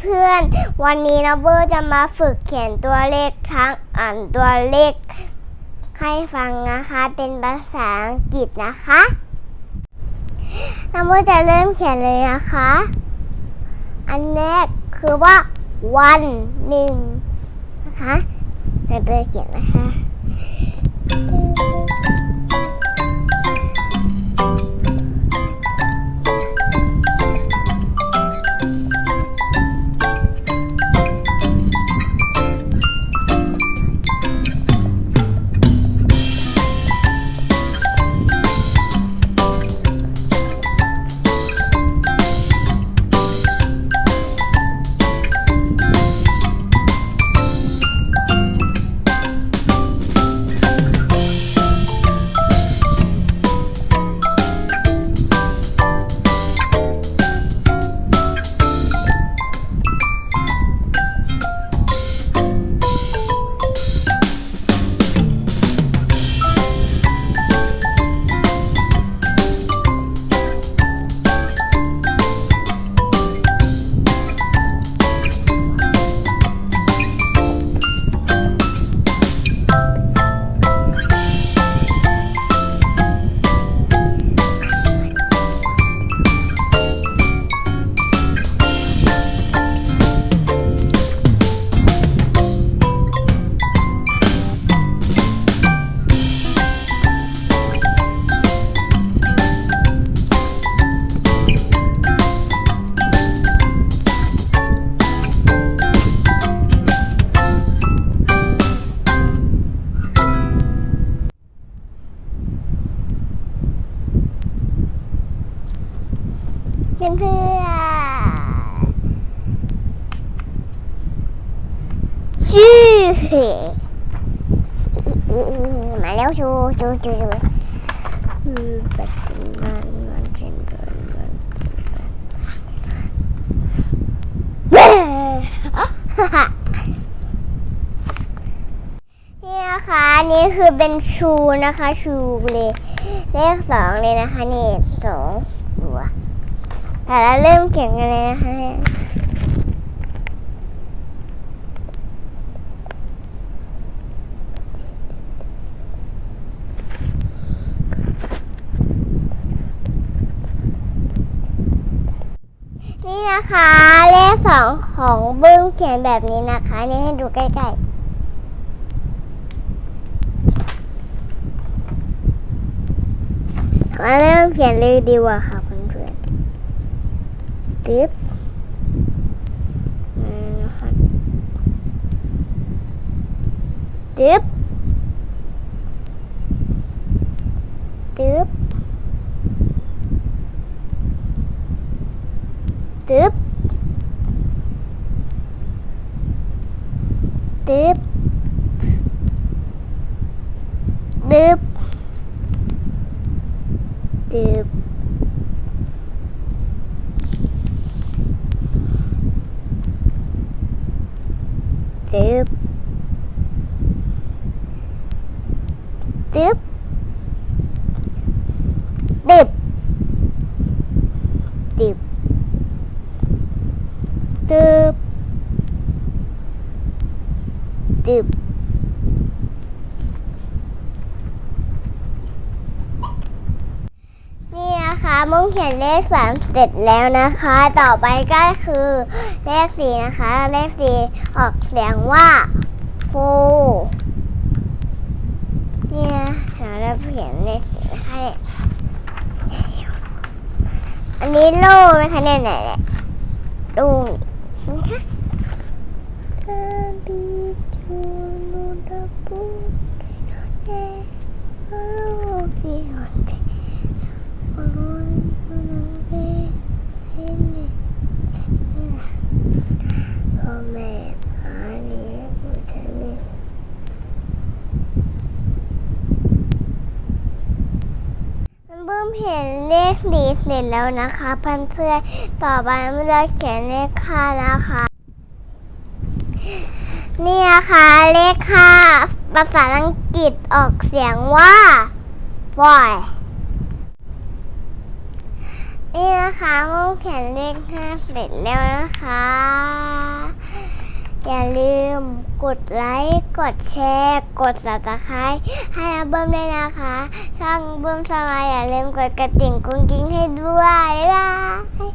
เพื่อนๆ วันนี้นะเบอร์จะมาฝึกเขียนตัวเลขทั้งอ่านตัวเลข ให้ฟังนะคะ เป็นภาษาอังกฤษนะคะนะเบอร์จะเริ่มเขียนเลยนะคะ อันแรกคือว่าวันหนึ่งนะคะเดี๋ยวเบอร์เขียนนะคะ พื่อนเพื่อชื่อมาแล้วชูชูชูชูปัจจุบันวันเช่นกันวันเนี่นะคะนี่คือเป็นชูนะคะ ชูเลย เลขสองเลยนะคะ นี่สองตัว แต่ละเริ่มเขียนกันเลยนะคะเนี่ยนี่นะคะเลขสองของบึ้งเขียนแบบนี้นะคะ นี่ให้ดูใกล้ๆมาเริ่มเขียนเลยดีกว่าค่ะเพื่อนๆตึ๊บอืมนะคะ ตึ๊บตึ๊บตึ๊บตึ๊บตึ๊บตึ๊บตึ๊บ ตึ๊บตึ๊บตึ๊บตึ๊บตึ๊บ นะคะมุ้งเขียนเลขสามเสร็จแล้วนะคะ ต่อไปก็คือเลขสี่นะคะ เลขสี่ออกเสียงว่าโฟเนี่ยเดี๋ยวเราเขียนเลขสี่นะคะเนี่ยอันนี้โล่ไหมคะเนี่ยเนี่ยเนี่ยโล่ใช่ไหมคะาบีจูนูดาปูเน่โลกที่หอนใจโอ้ยนังเกเห็นเนี่ยนี่แหละพ่อแม่พาเลี้ยงผู้ชายนี่มัน เห็นเลขสี่เสร็จแล้วนะคะเพื่อนๆต่อไปมันจะเขียนเลขค่านะคะนี่นะคะเลขค่าภาษาอังกฤษออกเสียงว่า boy นี่นะคะมุกเขียนเลขห้าเสร็จแล้วนะคะ อย่าลืมกดไลค์ กดแชร์ กดสับสไครให้อาเบิ้มด้วยนะคะ ช่องเบิ้มสมายอย่าลืมกดกระติ่งกุ้งกิ้งให้ด้วยบ๊ายบาย